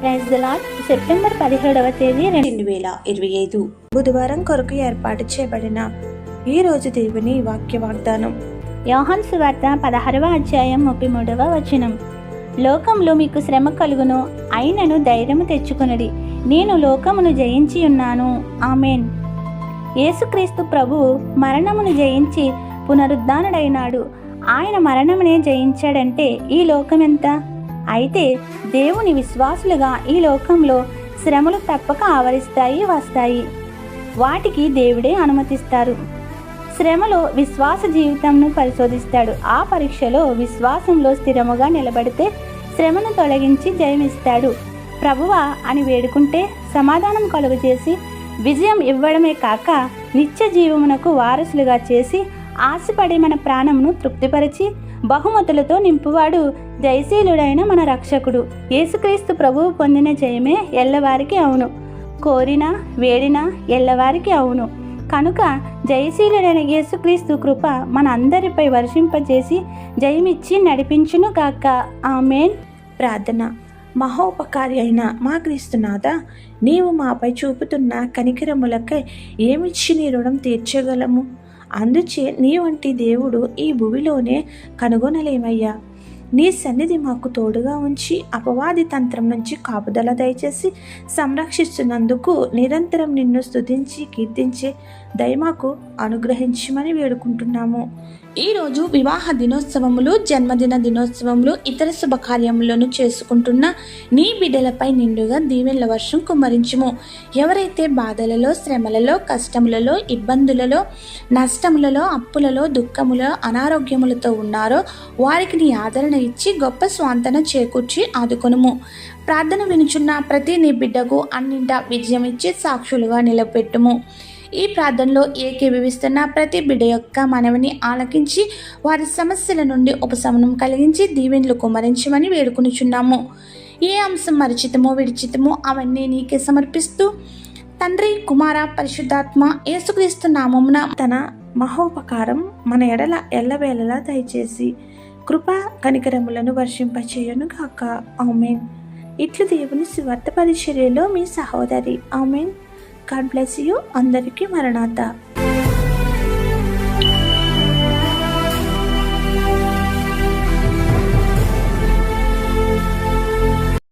Praise lord September పదిహేడవ తేదీ రెండు వేల ఇరవై ఐదు. బుధవారం కొరకు ఏర్పాటు చేయబడిన ఈ రోజు దేవుని వాక్య వాగ్దానం యోహాన్ సువార్త పదహారవ అధ్యాయం ముప్పై మూడవ వచనం. లోకంలో మీకు శ్రమ కలుగును అయినను ధైర్యము తెచ్చుకొనడి. నేను లోకమును జయించి ఉన్నాను. ఆమెన్. యేసుక్రీస్తు ప్రభువు మరణమును జయించి పునరుద్ధానుడైనాడు. ఆయన మరణమునే జయించాడంటే ఈ లోకం ఎంత అయితే దేవుని విశ్వాసులుగా ఈ లోకంలో శ్రమలు తప్పక ఆవరిస్తాయి వస్తాయి. వాటికి దేవుడే అనుమతిస్తారు. శ్రమలో విశ్వాస జీవితంను పరిశోధిస్తాడు. ఆ పరీక్షలో విశ్వాసంలో స్థిరముగా నిలబడితే శ్రమను తొలగించి జయమిస్తాడు. ప్రభువా అని వేడుకుంటే సమాధానం కలుగజేసి విజయం ఇవ్వడమే కాక నిత్య జీవమునకు వారసులుగా చేసి ఆశపడి మన ప్రాణమును తృప్తిపరిచి బహుమతులతో నింపువాడు జయశీలుడైన మన రక్షకుడు. యేసుక్రీస్తు ప్రభువు పొందిన జయమే ఎల్లవారికి అవును. కోరినా వేడినా ఎల్లవారికి అవును. కనుక జయశీలుడైన యేసుక్రీస్తు కృప మన అందరిపై వర్షింపజేసి జయమిచ్చి నడిపించును కాక ఆమెన్. ప్రార్థన. మహోపకారి అయిన మా క్రీస్తునాథ నీవు మాపై చూపుతున్న కనికరములకై ఏమిచ్చి నీ రుణం తీర్చగలము? అందుచే నీ వంటి దేవుడు ఈ భూమిలోనే కనుగొనలేమయ్యా. నీ సన్నిధి మాకు తోడుగా ఉంచి అపవాది తంత్రం నుంచి కాపుదల దయచేసి సంరక్షిస్తున్నందుకు నిరంతరం నిన్ను స్తుతించి కీర్తించే దయమాకు అనుగ్రహించమని వేడుకుంటున్నాము. ఈరోజు వివాహ దినోత్సవములు జన్మదిన దినోత్సవములు ఇతర శుభకార్యములను చేసుకుంటున్న నీ బిడ్డలపై నిండుగా దీవెనల వర్షం కుమ్మరించుము. ఎవరైతే బాధలలో శ్రమలలో కష్టములలో ఇబ్బందులలో నష్టములలో అప్పులలో దుఃఖములలో అనారోగ్యములతో ఉన్నారో వారికి నీ ఆదరణ ఇచ్చి గొప్ప స్వాంతన చేకూర్చి ఆదుకొనుము. ప్రార్థన వినుచున్న ప్రతి నీ బిడ్డకు అన్నింటా విజయం ఇచ్చి సాక్షులుగా నిలబెట్టుము. ఈ ప్రార్థనలో ఏకీభవిస్తున్న ప్రతి బిడ్డ యొక్క మనవిని ఆలకించి వారి సమస్యల నుండి ఉపశమనం కలిగించి దీవెనలు కుమరించమని వేడుకొనిచున్నాము. ఏ అంశం మరిచితమో విడిచితమో అవన్నీ నీకే సమర్పిస్తూ తండ్రి కుమార పరిశుద్ధాత్మ యేసుక్రీస్తు నామమున తన మహోపకారం మన ఎడల ఎల్లవేళలా దయచేసి కృప కనికరములను వర్షింపచేయను గాక ఆమెన్. ఇట్లు దేవుని స్వార్థ పరిచర్యలో మీ సహోదరి. ఆమెన్. God bless you. అందరికీ మరణాత.